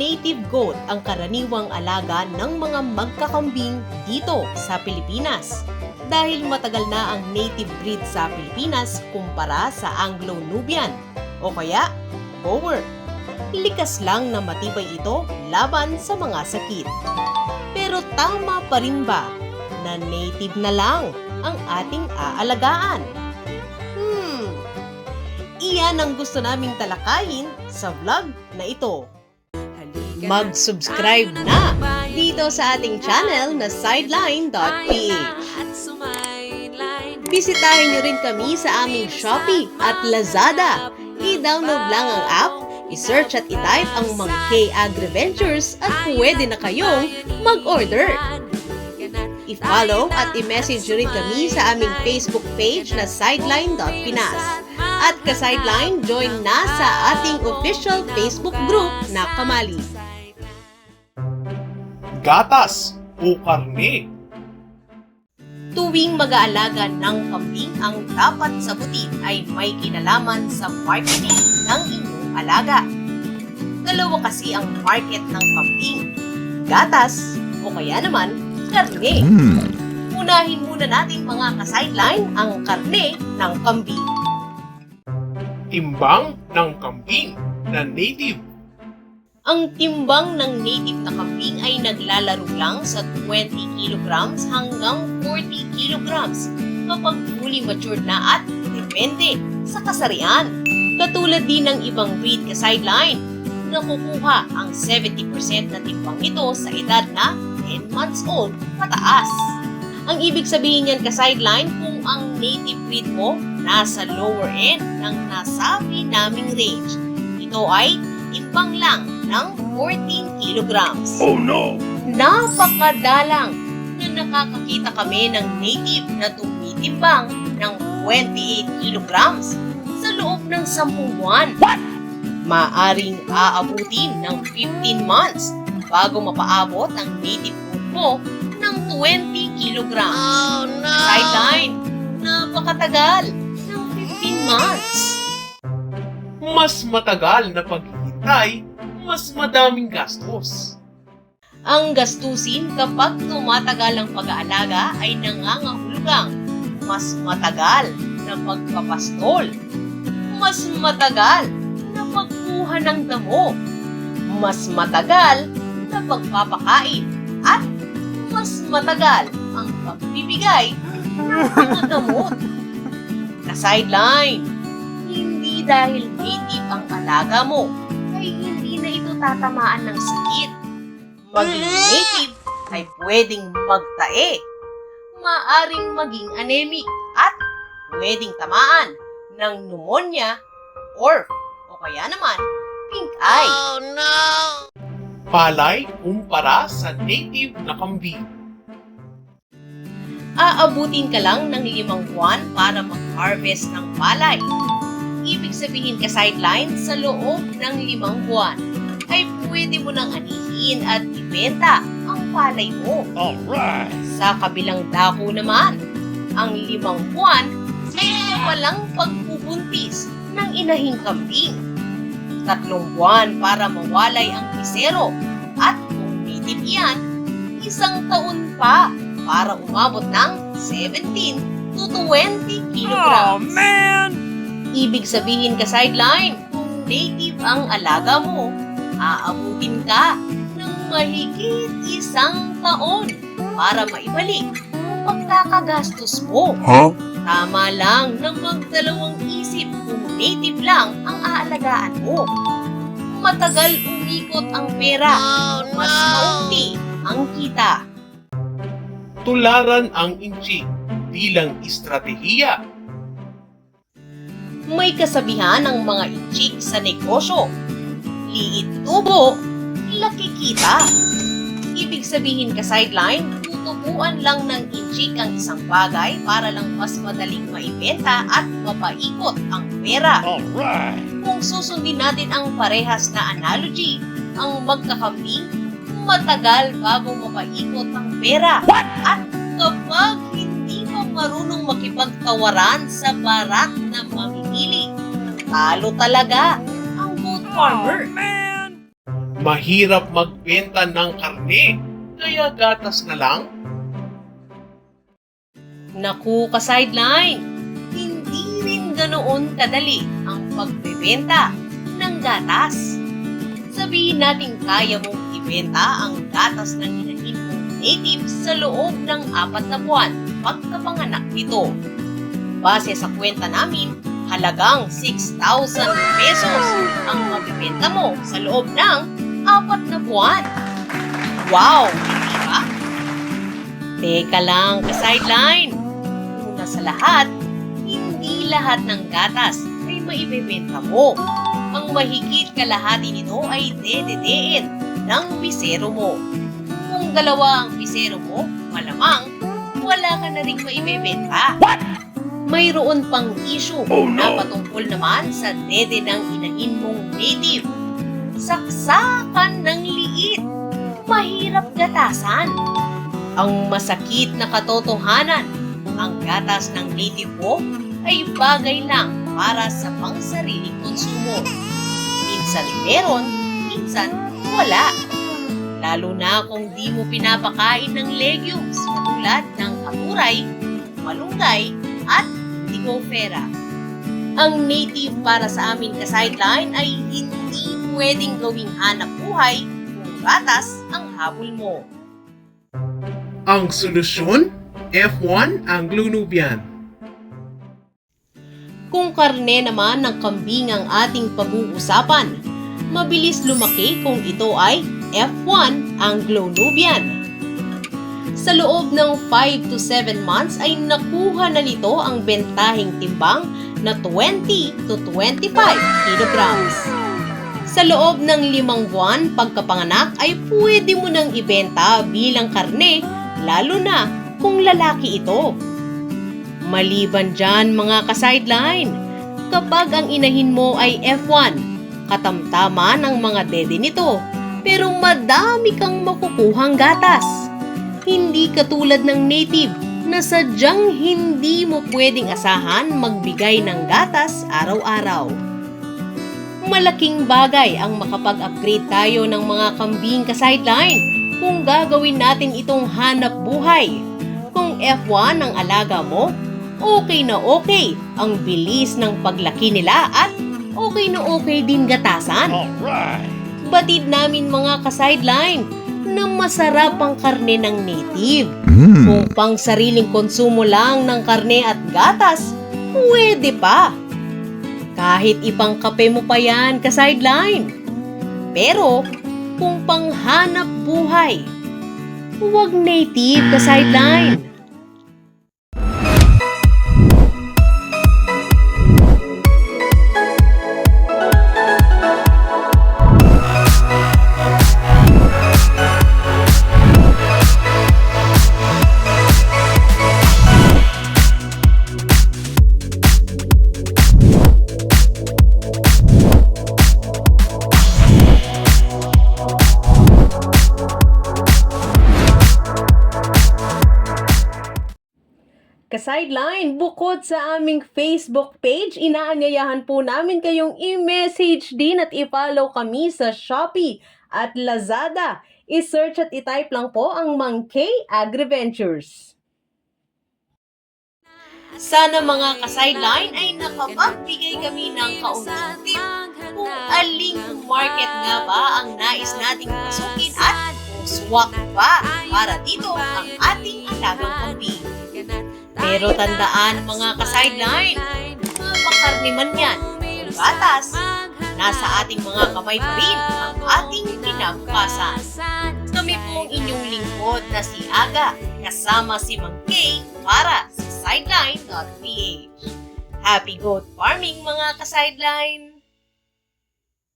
native goat ang karaniwang alaga ng mga magkakambing dito sa Pilipinas. Dahil matagal na ang native breed sa Pilipinas kumpara sa Anglo-Nubian o kaya Boer. Likas lang na matibay ito laban sa mga sakit. Pero tama pa rin ba na native na lang ang ating aalagaan? Hmm, iyan ang gusto naming talakayin sa vlog na ito. Mag-subscribe na dito sa ating channel na sideline.ph. Bisitahin nyo rin kami sa aming Shopee at Lazada. I-download lang ang app, i-search at i-type ang mga K-Agri-Ventures at pwede na kayong mag-order. I-follow at i-message rin kami sa aming Facebook page na sideline.pinas. At ka-sideline, join na sa ating official Facebook group na Kamali. Gatas o karne. Tuwing mag-aalaga ng kambing, ang dapat sagutin ay may kinalaman sa marketing ng inyong alaga. Dalawa kasi ang market ng kambing, gatas o kaya naman karne. Unahin muna natin mga ka-sideline ang karne ng kambing. Timbang ng kambing na native. Ang timbang ng native na kambing ay naglalaro lang sa 20 kilograms hanggang 40 kilograms kapag fully matured na at depende sa kasarian. Katulad din ng ibang breed ka sideline, nakukuha ang 70% na timbang nito sa edad na 10 months old pataas. Ang ibig sabihin niyan ka sideline kung ang native breed mo nasa lower end ng nasabi naming range. Ito ay timbang lang ng 14 kilograms. Oh no! Napakadalang na nakakakita kami ng native na tumitimbang ng 28 kilograms sa loob ng 10 buwan. Maaring aabutin ng 15 months bago mapaabot ang native food mo ng 20 kilograms. Oh no! Sideline, napakatagal ng 15 months. Mas matagal na paghihintay, mas madaming gastos. Ang gastusin kapag tumatagal ang pag-aalaga ay nangangahulugang mas matagal na pagpapastol, mas matagal na pagkuha ng damo, mas matagal na pagpapakain, at mas matagal ang pagbibigay ng mga gamot. Ka-sideline, hindi dahil native ang alaga mo, ay hindi na ito tatamaan ng sakit maging native ay pwedeng magtae, maaring maging anemic at pwedeng tamaan ng pneumonia or o kaya naman pink eye. Palay kumpara sa native na kambing. Aabutin ka lang ng limang buwan para mag-harvest ng palay. Ibig sabihin ka sideline sa loob ng limang buwan ay pwede mo nang anihin at ibenta ang palay mo. Alright! Sa kabilang dako naman, ang limang buwan ay walang pagpupuntis ng inahing kambing. Tatlong buwan para mawalay ang pisero at kung native yan, isang taon pa para umabot ng 17 to 20 kilograms. man! Ibig sabihin ka sideline, kung native ang alaga mo, aabutin ka ng mahigit isang taon para maibalik ang pagkakagastos mo. Huh? Tama lang na magdalawang isip kung native lang ang aalagaan mo. Matagal umikot ang pera, mas maunti ang kita. Tularan ang inchi bilang estratehiya. May kasabihan ng mga inchik sa negosyo. Liit tubo, laki kita. Ibig sabihin ka sideline, tutubuan lang ng inchik ang isang bagay para lang mas madaling maibenta at mapaikot ang pera. Alright! Kung susundin natin ang parehas na analogy, ang magkakambing, matagal bago mapaikot ang pera. At kapag hindi pa marunong makipagtawaran sa barak na mamimili, talo talaga ang goat farmer. Mahirap magbenta ng karne, kaya gatas na lang. Naku ka sideline, hindi rin ganoon kadali ang pagbebenta ng gatas. Sabihin natin kaya mong ibenta ang gatas ng inahin mong native sa loob ng apat na buwan pagkapanganak nito. Base sa kwenta namin, halagang 6,000 pesos ang mabibenta mo sa loob ng apat na buwan. Wow! Hindi ba? Teka lang, ka-sideline. Una sa lahat, hindi lahat ng gatas ay maibebenta mo. Ang mahigit kalahati nito ay dededein ng bisero mo. Kung dalawa ang bisero mo, malamang wala ka na rin maibebenta. Mayroon pang issue na patungkol naman sa dede ng inahin mong native. Saksakan ng liit. Mahirap gatasan. Ang masakit na katotohanan, ang gatas ng native mo ay bagay lang para sa pangsariling konsumo. Minsan meron, minsan wala. Lalo na kung di mo pinapakain ng legumes katulad ng kamuray, malunggay, at tigofera. Ang native para sa amin ka-sideline ay hindi pwedeng gawing hanap buhay kung gatas ang habol mo. Ang solusyon, F1 Anglo-Nubian. Kung karne naman ng kambing ang ating pag-uusapan, mabilis lumaki kung ito ay F1 Anglo-Nubian. Sa loob ng 5 to 7 months ay nakuha na nito ang bentahing timbang na 20 to 25 kilograms. Sa loob ng limang buwan pagkapanganak ay pwede mo nang ibenta bilang karne lalo na kung lalaki ito. Maliban dyan mga ka-sideline, kapag ang inahin mo ay F1, katamtaman ang mga dede nito, pero madami kang makukuhang gatas. Hindi katulad ng native na sadyang hindi mo pwedeng asahan magbigay ng gatas araw-araw. Malaking bagay ang makapag-upgrade tayo ng mga kambing ka-sideline kung gagawin natin itong hanap buhay. Kung F1 ang alaga mo, okay na okay ang bilis ng paglaki nila at okay na okay din gatasan. Alright! Batid namin mga ka-sideline na masarap ang karne ng native. Kung pang sariling konsumo lang ng karne at gatas, pwede pa. Kahit ipang kape mo pa yan ka-sideline. Pero kung panghanap buhay, huwag native ka-sideline. Ka-sideline, bukod sa aming Facebook page, inaanyayahan po namin kayong i-message din at i-follow kami sa Shopee at Lazada. I-search at i-type lang po ang Mang K Agriventures. Sana mga ka-sideline ay nakapagbigay kami ng kaunting tip kung aling market nga ba ang nais nating pasukin at kung swak ba para dito ang ating alagang kambing. Pero tandaan mga ka-sideline, mapakarni man yan, kung gatas, nasa ating mga kamay pa rin ang ating kinabukasan. Kami pong inyong lingkod na si Aga, kasama si Mang Kay para sa sideline.ph. Happy goat farming mga ka-sideline!